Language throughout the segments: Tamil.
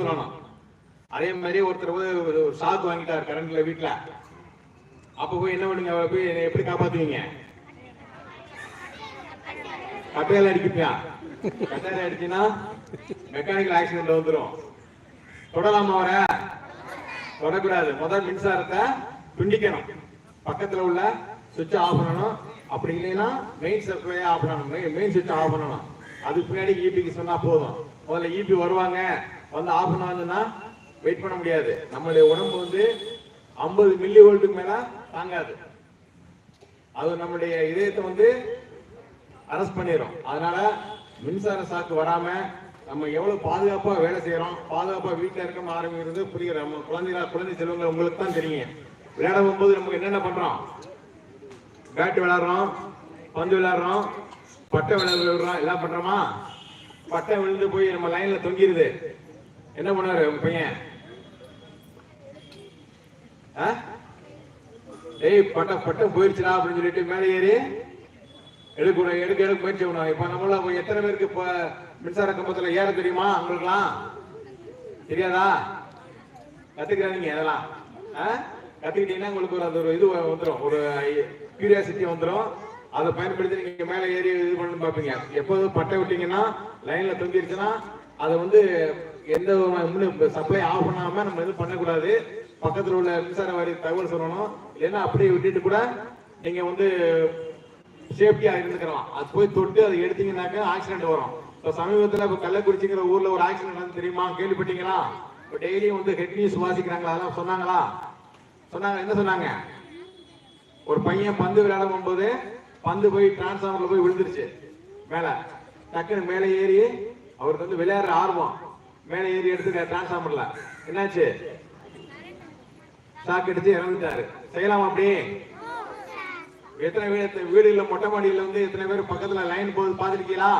சொல்லணும். அதே மாதிரி ஒருத்தர் போய் ஷாக் வாங்கிட்டார் கரண்ட்ல வீட்டுல அப்ப போய் என்ன பண்ணுங்க? போய் என்னை எப்படி காப்பாத்துவீங்க? கட்டையால அடிப்பியா கட்டையால அடிச்சுன்னா மெக்கானிக்கல் ஆக்சிடென்ட் வந்துரும். தொடலாமா அவரை? தொடக்கூடாது. முதல் மின்சாரத்தை துண்டிக்கணும். பக்கத்துல உள்ள சுவிட்ச் ஆஃப் பண்ணணும். அப்படி இல்லைன்னா மெயின் சப்ளை ஆஃப் பண்ணணும். மெயின் சுவிட்ச் ஆஃப் பண்ணணும். அதுக்கு பின்னாடி இபிக்கு சொன்னா போதும். முதல்ல ஈபி வருவாங்க. வந்து ஆஃப் பண்ணாங்கன்னா வெயிட் பண்ண முடியாது. நம்மளுடைய உடம்பு வந்து 50 மில்லி வோல்ட்டுக்கு மேல தாங்காது. அது நம்மளுடைய இதயத்தை வந்து அரெஸ்ட் பண்ணிடும் அதனால மின்சார சாக்கு வராம நம்ம எவ்வளவு பாதுகாப்பா வேலை செய்யறோம் பாதுகாப்பா வீட்டுல இருக்க ஆரம்பிக்கிறது புரியுற நம்ம குழந்தைகளா குழந்தை செல்வங்கள் உங்களுக்கு தான் தெரியும். விளையாட போகும்போது நமக்கு என்னென்ன பண்றோம்? பேட் விளையாடுறோம் பந்து விளையாடுறோம் பட்டை விளையாடுறோம் எல்லாம் பண்றோமா? பட்டை விழுந்து போய் நம்ம லைன்ல தொங்கிருது. என்ன பண்ணாரு உங்க பையன்? ஆ? ஏய் பட்ட பட்டம் போயிருச்சுடா அப்படின்னு சொல்லிட்டு மேலே ஏறி எடுக்கணும் எடுக்க எடுக்க முயற்சி பண்ணணும் இப்ப நம்மள எத்தனை பேருக்கு இப்ப மின்சார கம்பத்துல ஏற தெரியுமா உங்களுக்குலாம் தெரியாதா? கத்துக்கிறாதீங்க அதெல்லாம் ஆ? கத்துக்கிட்டீங்கன்னா உங்களுக்கு ஒரு அது ஒரு இது வந்துடும் ஒரு கியூரியாசிட்டி வந்துடும் அதை பயன்படுத்தி நீங்க மேல ஏறி இது பண்ணு பார்ப்பீங்க. எப்போதும் பட்டை விட்டீங்கன்னா லைன்ல தொங்கிருச்சுன்னா அதை வந்து எந்த சப்ளை ஆஃப் பண்ணாம நம்ம எதுவும் பண்ணக்கூடாது. பக்கத்தில் உள்ள மின்சார வாரிய தகவல் சொல்லணும். இல்லைன்னா அப்படியே விட்டுட்டு கூட நீங்க வந்து சேஃப்டியா இருந்துக்கலாம். அது போய் தொட்டு அதை எடுத்தீங்கன்னாக்க ஆக்சிடென்ட் வரும். இப்போ சமீபத்தில் இப்போ கள்ளக்குறிச்சிங்கிற ஊர்ல ஒரு ஆக்சிடென்ட் வந்து தெரியுமா? கேள்விப்பட்டீங்களா? இப்போ டெய்லியும் வந்து ஹெட் நியூஸ் வாசிக்கிறாங்களா? அதெல்லாம் சொன்னாங்களா? சொன்னாங்க. என்ன சொன்னாங்க? ஒரு பையன் பந்து விளையாட போகும்போது பந்து போய் டிரான்ஸ்ஃபார்மர்ல போய் விழுந்துருச்சு. மேல. டக்குன்னு மேலே ஏறி அவருக்கு வந்து விளையாடுற ஆர்வம். மேலே ஏறி எடுத்து டிரான்ஸ்ஃபார்மர்ல என்னாச்சு? ஷாக் அடிச்சு இறந்துட்டாரு. செய்யலாமா அப்படி? எத்தனை வீடு வீடுல மொட்டை மாடியில வந்து எத்தனை பேர் பக்கத்துல லைன் போகுது பாத்திருக்கீங்களா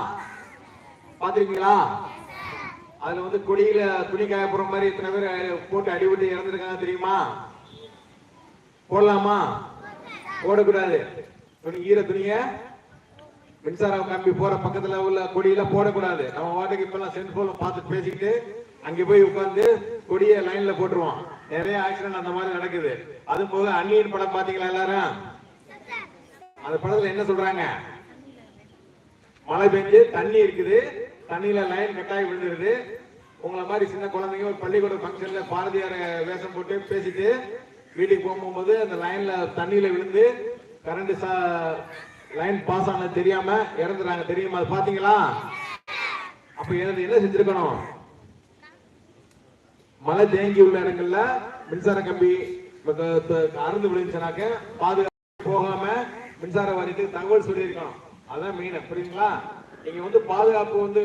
பாத்திருக்கீங்களா அதுல வந்து கொடியில துணி காய போற மாதிரி எத்தனை பேர் போட்டு அடிபட்டு இறந்துருக்காங்க தெரியுமா? போடலாமா? போடக்கூடாது. துணி ஈர துணியை? மின்சார கம்பி போற பக்கத்துல உள்ள கொடியெல்லாம் போடக்கூடாது. நம்ம வாட்டுக்கு இப்ப எல்லாம் செல்போன்ல பார்த்து பேசிக்கிட்டு அங்க போய் உட்கார்ந்து கொடிய லைன்ல போட்டுருவோம். நிறைய ஆக்சிடென்ட் அந்த மாதிரி நடக்குது. அது போக அந்நியன் படம் பாத்தீங்களா எல்லாரும்? அந்த படத்துல என்ன சொல்றாங்க? மழை பெஞ்சு தண்ணி இருக்குது. தண்ணியில லைன் கட்டாயி விழுந்துருது. உங்களை மாதிரி சின்ன குழந்தைங்க ஒரு பள்ளிக்கூட ஃபங்க்ஷன்ல பாரதியார் வேஷம் போட்டு பேசிட்டு வீட்டுக்கு போகும்போது அந்த லைன்ல தண்ணியில விழுந்து கரண்ட் லைன் பாஸ் ஆனது தெரியாம இறந்துறாங்க. தெரியுமா? அது பாத்தீங்களா அப்ப என்ன என்ன செஞ்சிருக்கணும்? மழை தேங்கி உள்ள இடங்கள்ல மின்சார கம்பி அறுந்து விழுந்துச்சுனாக்க பாதுகாப்பு போகாம மின்சார வாரியத்துக்கு தகவல் சொல்லியிருக்கணும். அதான் மெயின் புரியுங்களா நீங்க வந்து பாதுகாப்பு வந்து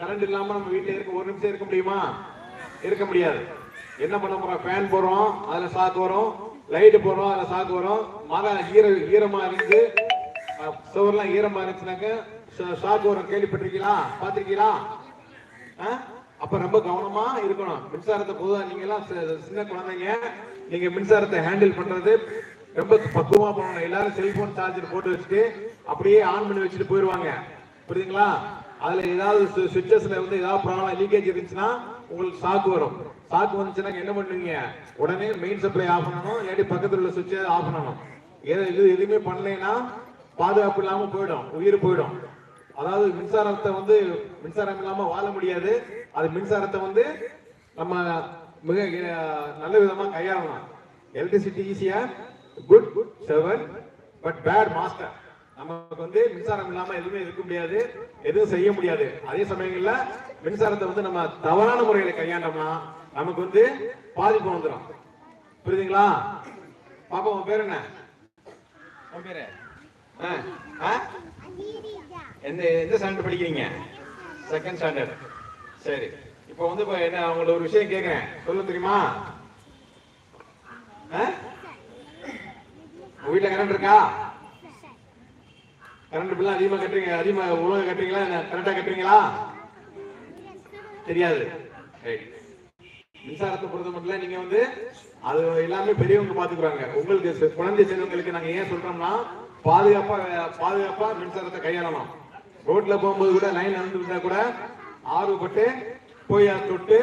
கரண்ட் இல்லாம நம்ம வீட்டுல இருக்க ஒரு நிமிஷம் இருக்க முடியுமா? இருக்க முடியாது. என்ன பண்ண போறோம்? ஃபேன் போறோம் அதுல சாக்கு வரும் லைட் போறோம் அதுல சாக்கு வரும். மழை ஈர ஈரமா இருந்து சுவர்லாம் ஈரமா இருந்துச்சுனாக்க ஷா- வரும். கேள்விப்பட்டிருக்கீங்களா? பாத்திருக்கீங்களா அப்ப ரொம்ப கவனமா இருக்கணும். மின்சாரத்தை பொதுவா நீங்க எல்லாம் சி- சின்ன குழந்தைங்க நீங்க மின்சாரத்தை ஹேண்டில் பண்றது ரொம்ப பக்குவமா பண்ணணும். எல்லாரும் செல்போன் சார்ஜர் போட்டு வச்சுட்டு அப்படியே ஆன் பண்ணி வச்சுட்டு போயிருவாங்க. புரியுதுங்களா? அதுல ஏதாவது சுவிச்சஸ்ல வந்து ஏதாவது ப்ராப்ளம் லீக்கேஜ் இருந்துச்சுன்னா உங்களுக்கு சாக்கு வரும். சாக்கு வந்துச்சுன்னா என்ன பண்ணுவீங்க? உடனே மெயின் சப்ளை ஆஃப் பண்ணணும். இல்லாட்டி பக்கத்துல உள்ள சுவிட்சை ஆஃப் பண்ணணும். இது எதுவுமே பண்ணலைன்னா பாதுகாப்பு இல்லாம போயிடும் உயிர் போயிடும். அதாவது மின்சாரத்தை வந்து மின்சாரம் இல்லாம வாழ முடியாது. அது மின்சாரத்தை வந்து நம்ம மிக நல்ல விதமா கையாளணும். எலக்ட்ரிசிட்டி ஈஸியா good good servant but bad master நமக்கு வந்து மின்சாரம் இல்லாம எதுவுமே இருக்க முடியாது எதுவும் செய்ய முடியாது. அதே சமயங்கள்ல மின்சாரத்தை வந்து நம்ம தவறான முறையில கையாண்டோம்னா நமக்கு வந்து பாதிப்பு வந்துடும் புரியுதுங்களா? பாப்பா உன் பேர் என்ன? உன் பேரு? எந்த எந்த ஸ்டாண்டர்ட் படிக்கிறீங்க? செகண்ட் ஸ்டாண்டர்ட் சரி. இப்போ வந்து இப்போ என்ன உங்களை ஒரு விஷயம் கேட்குறேன் சொல்ல தெரியுமா? ஆ? உங்க வீட்டில் கரண்ட் இருக்கா? கரண்ட் பில்லாம் அதிகமாக கட்டுறீங்க அதிகமாக உலக கட்டுறீங்களா கரெக்டாக கட்டுறீங்களா? தெரியாது. மின்சாரத்தை பொறுத்த மட்டும் நீங்க வந்து அது எல்லாமே பெரியவங்க பாத்துக்கிறாங்க. உங்களுக்கு குழந்தை செல்வங்களுக்கு நாங்க ஏன் சொல்றோம்னா பாதுகாப்பா பாதுகாப்பா மின்சாரத்தை கையாளணும். ரோட்ல போகும்போது கூட லைன் நடந்து விட்டா கூட ஆர்வப்பட்டு போய் தொட்டு